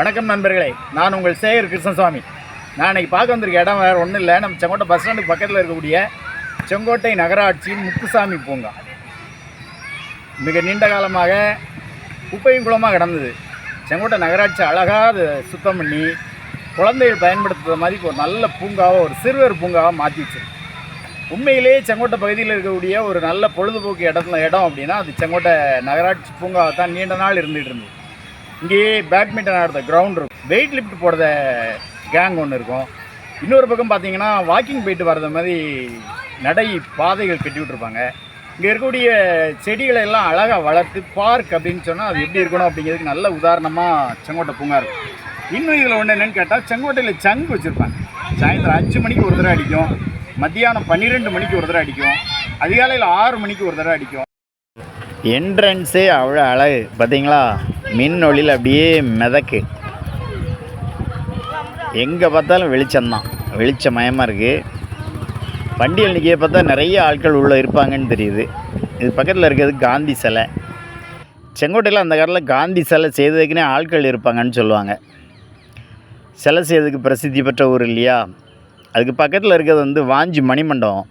வணக்கம் நண்பர்களே. நான் உங்கள் சேகர் கிருஷ்ணசுவாமி. நான் இன்றைக்கி பார்க்க வந்திருக்க இடம் வேறு ஒன்றும் இல்லை. நம்ம செங்கோட்டை பஸ் ஸ்டாண்டுக்கு பக்கத்தில் இருக்கக்கூடிய செங்கோட்டை நகராட்சியின் முத்துசாமி பூங்கா. மிக நீண்ட காலமாக குப்பையும் குளமாக கிடந்தது. செங்கோட்டை நகராட்சி அழகாக அதை சுத்தம் பண்ணி குழந்தைகள் பயன்படுத்துகிற மாதிரி ஒரு நல்ல பூங்காவை ஒரு சிறுவர் பூங்காவாக மாற்றி வச்சிருக்கு. உண்மையிலேயே செங்கோட்டை பகுதியில் இருக்கக்கூடிய ஒரு நல்ல பொழுதுபோக்கு இடத்துல இடம் அப்படின்னா அது செங்கோட்டை நகராட்சி பூங்காவை தான் நீண்ட நாள் இருந்துகிட்டு இருந்தது. இங்கேயே பேட்மிண்டன் ஆடுற கிரவுண்ட் இருக்கும். வெயிட் லிஃப்ட் போடுற கேங் ஒன்று இருக்கும். இன்னொரு பக்கம் பார்த்தீங்கன்னா வாக்கிங் போயிட்டு வர்றது மாதிரி நடை பாதைகள் கட்டி விட்ருப்பாங்க இங்கே இருக்கக்கூடிய செடிகளை எல்லாம் அழகாக வளர்த்து பார்க் அப்படின்னு சொன்னால் அது எப்படி இருக்கணும் அப்படிங்கிறதுக்கு நல்ல உதாரணமாக செங்கோட்டை பூங்கா இருக்கும். இன்னும் இதில் ஒன்று என்னென்னு கேட்டால் செங்கோட்டையில் சங்கு வச்சுருப்பாங்க. சாயந்தரம் அஞ்சு மணிக்கு ஒரு தடவை அடிக்கும். மத்தியானம் பன்னிரெண்டு மணிக்கு ஒரு தடவை அடிக்கும். அதிகாலையில் ஆறு மணிக்கு ஒரு தடவை அடிக்கும். என்ட்ரன்ஸே அவ்வளோ அழகு பார்த்தீங்களா? மின் ஒளியில் அப்படியே மிதக்கு. எங்கே பார்த்தாலும் வெளிச்சம்தான். வெளிச்சமயமாக இருக்குது வண்டி எண்ணிக்கையை பார்த்தா நிறைய ஆட்கள் உள்ளே இருப்பாங்கன்னு தெரியுது. இது பக்கத்தில் இருக்கிறது காந்தி சிலை. செங்கோட்டையில் அந்த காலத்தில் காந்தி சிலை செய்ததுக்குன்னே ஆட்கள் இருப்பாங்கன்னு சொல்லுவாங்க. சிலை செய்ததுக்கு பிரசித்தி பெற்ற ஊர் இல்லையா? அதுக்கு பக்கத்தில் இருக்கிறது வந்து வாஞ்சி மணிமண்டபம்.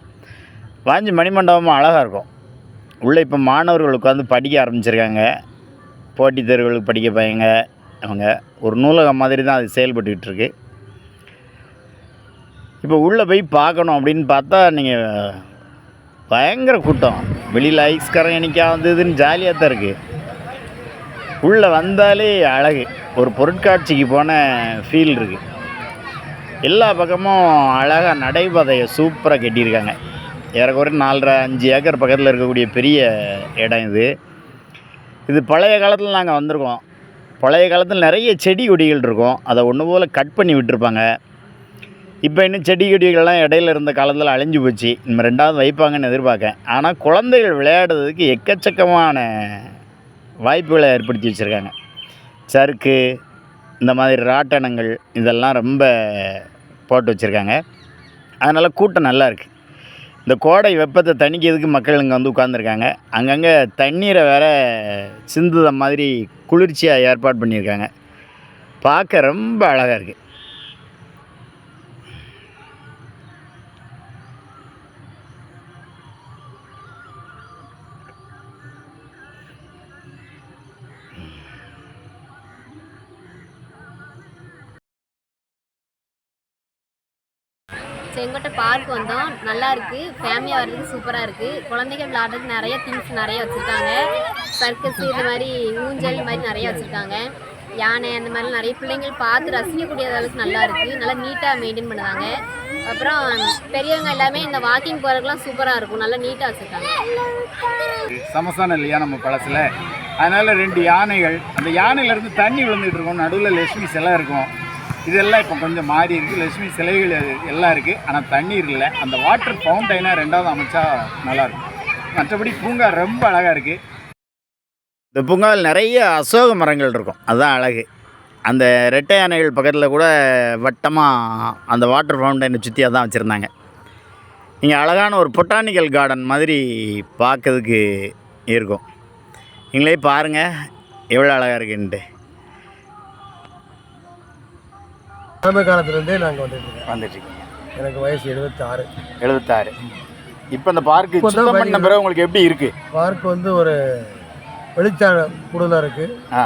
வாஞ்சி மணிமண்டபமும் அழகாக இருக்கும். உள்ளே இப்போ மாணவர்கள் உட்காந்து படிக்க ஆரம்பிச்சிருக்காங்க. போட்டித் தேர்வுகளுக்கு படிக்க பையங்க அவங்க ஒரு நூலகம் மாதிரி தான் அது செயல்பட்டுக்கிட்டு இருக்கு. இப்போ உள்ளே போய் பார்க்கணும் அப்படின்னு பார்த்தா நீங்கள் பயங்கர கூட்டம். வெளியில் ஐஸ்காரங்க இன்றைக்கா வந்ததுன்னு ஜாலியாக தான் இருக்குது உள்ளே வந்தாலே அழகு. ஒரு பொருட்காட்சிக்கு போன ஃபீல் இருக்குது எல்லா பக்கமும் அழகாக நடைபாதையை சூப்பராக கட்டியிருக்காங்க. ஏறக்குறைய நாலரை அஞ்சு ஏக்கர் பக்கத்தில் இருக்கக்கூடிய பெரிய இடம் இது. இது பழைய காலத்தில் நாங்கள் வந்திருக்கோம். பழைய காலத்தில் நிறைய செடி கொடிகள் இருக்கும். அதை ஒன்று போல் கட் பண்ணி விட்டுருப்பாங்க. இப்போ இன்னும் செடி கொடிகள்லாம் இடையில இருந்த காலத்தில் அழிஞ்சு போச்சு. இன்னும் ரெண்டாவது வைப்பாங்கன்னு எதிர்பார்க்கேன். ஆனால் குழந்தைகள் விளையாடுறதுக்கு எக்கச்சக்கமான வாய்ப்புகளை ஏற்படுத்தி வச்சுருக்காங்க. சறுக்கு இந்த மாதிரி ராட்டனங்கள் இதெல்லாம் ரொம்ப போட்டு வச்சுருக்காங்க. அதனால் கூட்டம் நல்லா இருக்குது இந்த கோடை வெப்பத்தை தணிக்கிறதுக்கு மக்கள் இங்கே வந்து உட்காந்துருக்காங்க அங்கங்கே தண்ணீரை வேற சிந்துத மாதிரி குளிர்ச்சியாக ஏற்பாடு பண்ணியிருக்காங்க. பார்க்க ரொம்ப அழகாக இருக்குது செங்கோட்டை பார்க் வந்தோம். நல்லா இருக்கு. ஃபேமிலியாக வர்றதுக்கு சூப்பராக இருக்கு. குழந்தைகள் விளாட்றதுக்கு நிறைய திங்ஸ் நிறைய வச்சுருக்காங்க. சர்க்கஸ் இது மாதிரி ஊஞ்சல் இது மாதிரி நிறைய வச்சுருக்காங்க. யானை அந்த மாதிரி நிறைய பிள்ளைங்கள் பார்த்து ரசிக்கக்கூடிய அளவுக்கு நல்லா இருக்கு. நல்லா நீட்டாக மெயின்டைன் பண்ணுவாங்க. அப்புறம் பெரியவங்க எல்லாமே இந்த வாக்கிங் போகிறதுக்குலாம் சூப்பராக இருக்கும். நல்லா நீட்டாக வச்சுருக்காங்க. சமஸ்தானம் இல்லையா நம்ம பழசில்? அதனால் ரெண்டு யானைகள். அந்த யானையிலேருந்து தண்ணி விழுந்துட்டு இருக்கும். நடுவில் லட்சுமி சிலை இருக்கும். இதெல்லாம் இப்போ கொஞ்சம் மாறி இருக்குது லட்சுமி சிலைகள் எல்லாம் இருக்குது ஆனால் தண்ணீர் இல்லை. அந்த வாட்டர் ஃபவுண்டைனாக ரெண்டாவது அமைச்சா நல்லாயிருக்கும் மற்றபடி பூங்கா ரொம்ப அழகாக இருக்குது இந்த பூங்காவில் நிறைய அசோக மரங்கள் இருக்கும். அதுதான் அழகு. அந்த ரெட்டை யானைகள் பக்கத்தில் கூட வட்டமாக அந்த வாட்டர் ஃபவுண்டைனை சுற்றியாக தான் வச்சுருந்தாங்க. இங்கே அழகான ஒரு பொட்டானிக்கல் கார்டன் மாதிரி பார்க்கறதுக்கு இருக்கும். நீங்களே பாருங்கள் எவ்வளோ அழகாக இருக்குன்ட்டு. ஆரம்ப காலத்துலேருந்தே நாங்கள் வந்துட்டு இருக்கோம். வந்துட்டுருக்கீங்க. எனக்கு வயசு எழுபத்தாறு எழுபத்தாறு இப்போ இந்த பார்க்கு சுத்தம் பண்ண பிறகு உங்களுக்கு எப்படி இருக்குது பார்க் வந்து ஒரு வெளிச்சாரம் கூடுதலாக இருக்குது ஆ.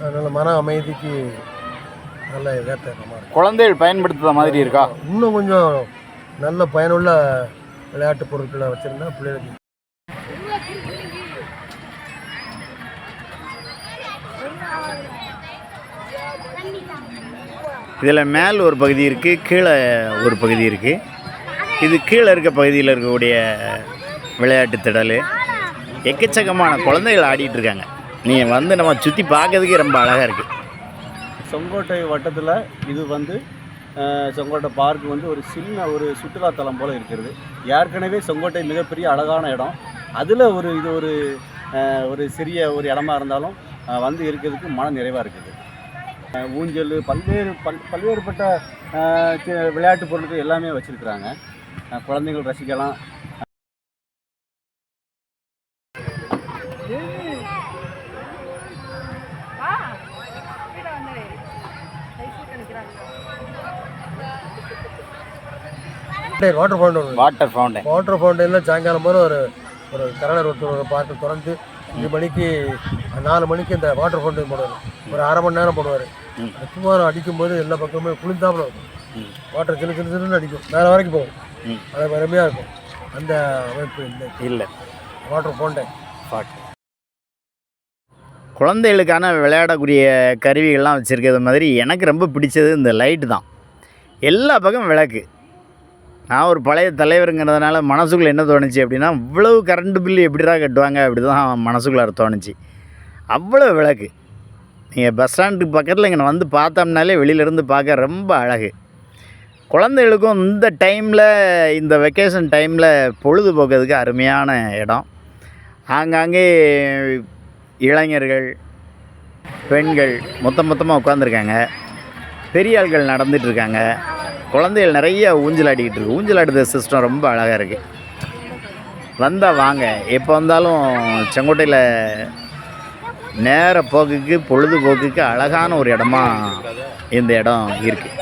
அதனால் மன அமைதிக்கு நல்ல இருக்கும் குழந்தைகள் பயன்படுத்துகிற மாதிரி இருக்கா? இன்னும் கொஞ்சம் நல்ல பயனுள்ள விளையாட்டு பொருட்களை வச்சுருந்தா பிள்ளைகளுக்கு இதில் மேல் ஒரு பகுதி இருக்குது கீழே ஒரு பகுதி இருக்குது இது கீழே இருக்க பகுதியில் இருக்கக்கூடிய விளையாட்டு திடல். எக்கச்சக்கமான குழந்தைகள் ஆடிட்டு இருக்காங்க. நீங்கள் வந்து நம்ம சுற்றி பார்க்கறதுக்கே ரொம்ப அழகாக இருக்குது செங்கோட்டை வட்டத்தில் இது வந்து செங்கோட்டை பார்க் வந்து ஒரு சின்ன ஒரு சுற்றுலாத்தலம் போல் இருக்கிறது. ஏற்கனவே செங்கோட்டை மிகப்பெரிய அழகான இடம். அதில் ஒரு இது ஒரு ஒரு சிறிய ஒரு இடமா இருந்தாலும் வந்து இருக்கிறதுக்கு மன நிறைவாக இருக்குது. ஊஞ்சல் பல்வேறு பல் பல்வேறுபட்ட விளையாட்டு பொருட்கள் எல்லாமே வச்சுருக்குறாங்க. குழந்தைகள் ரசிக்கலாம். Water fountain water fountain water ஃபவுண்டனில் சாயங்காலம் போது ஒரு ஒரு கரடர் ஒருத்தர் பார்த்து திறந்து அஞ்சு மணிக்கு நாலு மணிக்கு இந்த வாட்டர் ஃபவுண்டன் போடுவார். ஒரு அரை மணி நேரம் போடுவார். ம். சுமாரம் அடிக்கும்போது எல்லா பக்கமுமே குளிர்ந்தாப்புல இருக்கும். வாட்டர் சின்ன சின்ன சின்ன அடிக்கும். மேலே வரைக்கும் போகும். அது அருமையாக இருக்கும். அந்த அமைப்பு இந்த இல்லை. வாட்டர் ஃபவுண்டன் குழந்தைகளுக்கான விளையாடக்கூடிய கருவிகள்லாம் வச்சுருக்கிறது மாதிரி எனக்கு ரொம்ப பிடிச்சது இந்த லைட்டு தான். எல்லா பக்கம் விளக்கு. நான் ஒரு பழைய தலைவருங்கிறதுனால மனசுக்குள்ளே என்ன தோணுச்சு அப்படின்னா இவ்வளவு கரண்ட் பில்லு எப்படிடா கட்டுவாங்க அப்படி தான் மனசுக்குள்ளார தோணுச்சு. அவ்வளோ விளக்கு. நீங்கள் பஸ் ஸ்டாண்டுக்கு பக்கத்தில் இங்கே வந்து பார்த்தோம்னாலே வெளியிலேருந்து பார்க்க ரொம்ப அழகு. குழந்தைகளுக்கும் இந்த டைமில் இந்த வெக்கேஷன் டைமில் பொழுதுபோக்குறதுக்கு அருமையான இடம். ஆங்காங்கே இளைஞர்கள் பெண்கள் மொத்த மொத்தமாக உட்காந்துருக்காங்க பெரிய ஆள்கள் குழந்தைகள் நிறைய ஊஞ்சல் ஆடிக்கிட்டு இருக்கு. ஊஞ்சல் ஆடுற சிஸ்டம் ரொம்ப அழகாக இருக்குது வந்தால் வாங்க. எப்போ வந்தாலும் செங்கோட்டையில் நேர போக்குக்கு பொழுதுபோக்குக்கு அழகான ஒரு இடமா இந்த இடம் இருக்குது